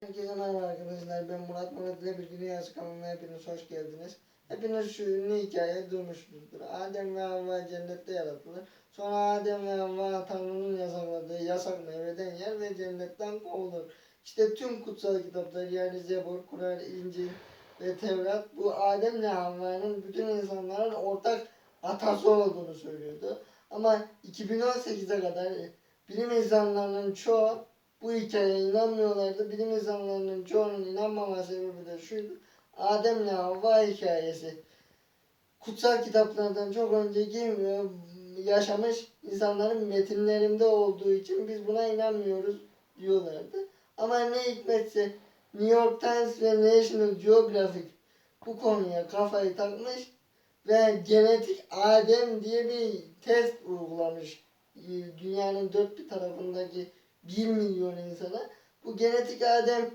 Herkese merhaba arkadaşlar. Ben Murat Murat ile bir dünyası kanalına hepiniz hoş geldiniz. Hepiniz şu ünlü hikaye duymuşsunuzdur. Adem ve Havva cennette yaratılır. Sonra Adem ve Havva Tanrı'nın yasakladığı yasak meyveden yer ve cennetten kovulur. İşte tüm kutsal kitaplar yani Zebur, Kur'an, İncil ve Tevrat bu Adem ve Havva'nın bütün insanların ortak atası olduğunu söylüyordu. Ama 2018'e kadar bilim insanlarının çoğu bu hikayeye inanmıyorlardı. Bilim insanlarının çoğunun inanmama sebebi de şuydu. Adem'le Havva hikayesi. Kutsal kitaplardan çok önceki yaşamış insanların metinlerinde olduğu için biz buna inanmıyoruz diyorlardı. Ama ne hikmetse New York Times ve National Geographic bu konuya kafayı takmış ve genetik Adem diye bir test uygulamış. Dünyanın dört bir tarafındaki 1 milyon insana. Bu genetik Adem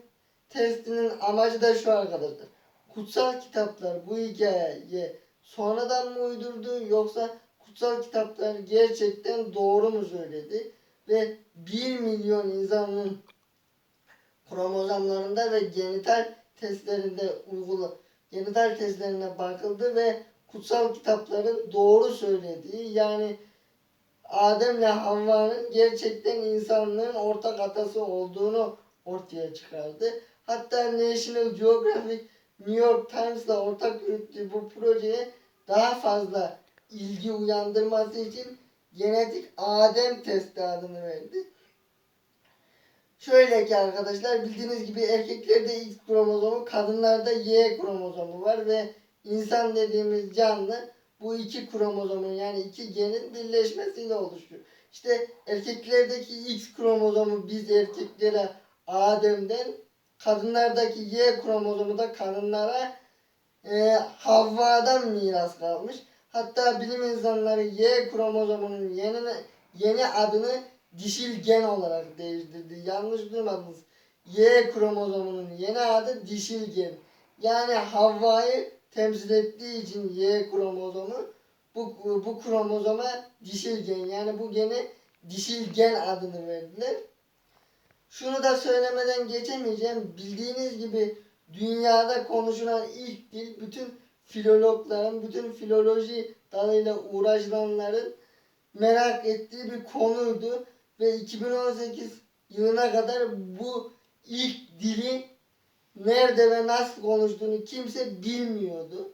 testinin amacı da şu arkadaşlar. Kutsal kitaplar bu hikayeye sonradan mı uydurdu yoksa kutsal kitaplar gerçekten doğru mu söyledi? Ve 1 milyon insanın kromozomlarında ve genital testlerinde uygula genital testlerine bakıldı ve kutsal kitapların doğru söylediği yani Adem'le Havva'nın gerçekten insanlığın ortak atası olduğunu ortaya çıkardı. Hatta National Geographic New York Times'la ortak yürüttüğü bu projeye daha fazla ilgi uyandırması için genetik Adem testi adını verdi. Şöyle ki arkadaşlar bildiğiniz gibi erkeklerde X kromozomu, kadınlarda Y kromozomu var ve insan dediğimiz canlı bu iki kromozomun yani iki genin birleşmesiyle oluşuyor. İşte erkeklerdeki X kromozomu biz erkeklere Adem'den, kadınlardaki Y kromozomu da kadınlara e, Havva'dan miras kalmış. Hatta bilim insanları Y kromozomunun yeni, yeni adını dişil gen olarak değiştirdi. Yanlış duymadınız. Y kromozomunun yeni adı dişil gen. Yani Havva'yı temsil ettiği için Y kromozomu bu, bu kromozoma dişil gen yani bu gene dişil gen adını verdiler. Şunu da söylemeden geçemeyeceğim. Bildiğiniz gibi dünyada konuşulan ilk dil bütün filologların, bütün filoloji dalıyla uğraşanların merak ettiği bir konuydu. Ve 2018 yılına kadar bu ilk dili nerede ve nasıl konuştuğunu kimse bilmiyordu.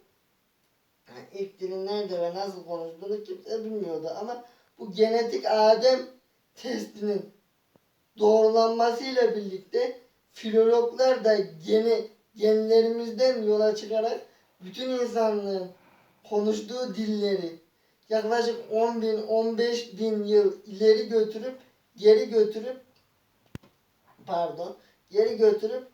Yani ilk dilin nerede ve nasıl konuştuğunu kimse bilmiyordu. Ama bu genetik Adem testinin doğrulanmasıyla birlikte filologlar da geni, genlerimizden yola çıkarak bütün insanlığın konuştuğu dilleri yaklaşık 10 bin 15 bin yıl ileri götürüp geri götürüp pardon geri götürüp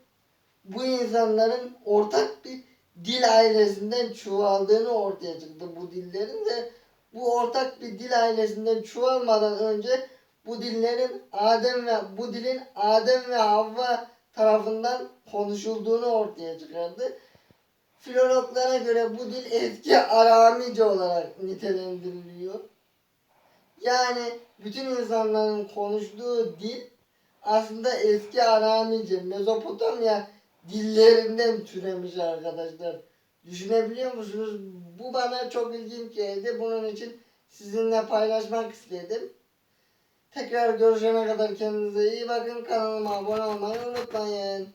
bu insanların ortak bir dil ailesinden çoğaldığını ortaya çıktı bu dillerin ve bu ortak bir dil ailesinden çoğalmadan önce bu dillerin Adem ve bu dilin Adem ve Havva tarafından konuşulduğunu ortaya çıkardı. Filologlara göre bu dil eski Aramice olarak nitelendiriliyor. Yani bütün insanların konuştuğu dil aslında eski Aramice, Mezopotamya dillerinden türemiş arkadaşlar. Düşünebiliyor musunuz? Bu bana çok ilginç geldi. Bunun için sizinle paylaşmak istedim. Tekrar görüşene kadar kendinize iyi bakın. Kanalıma abone olmayı unutmayın.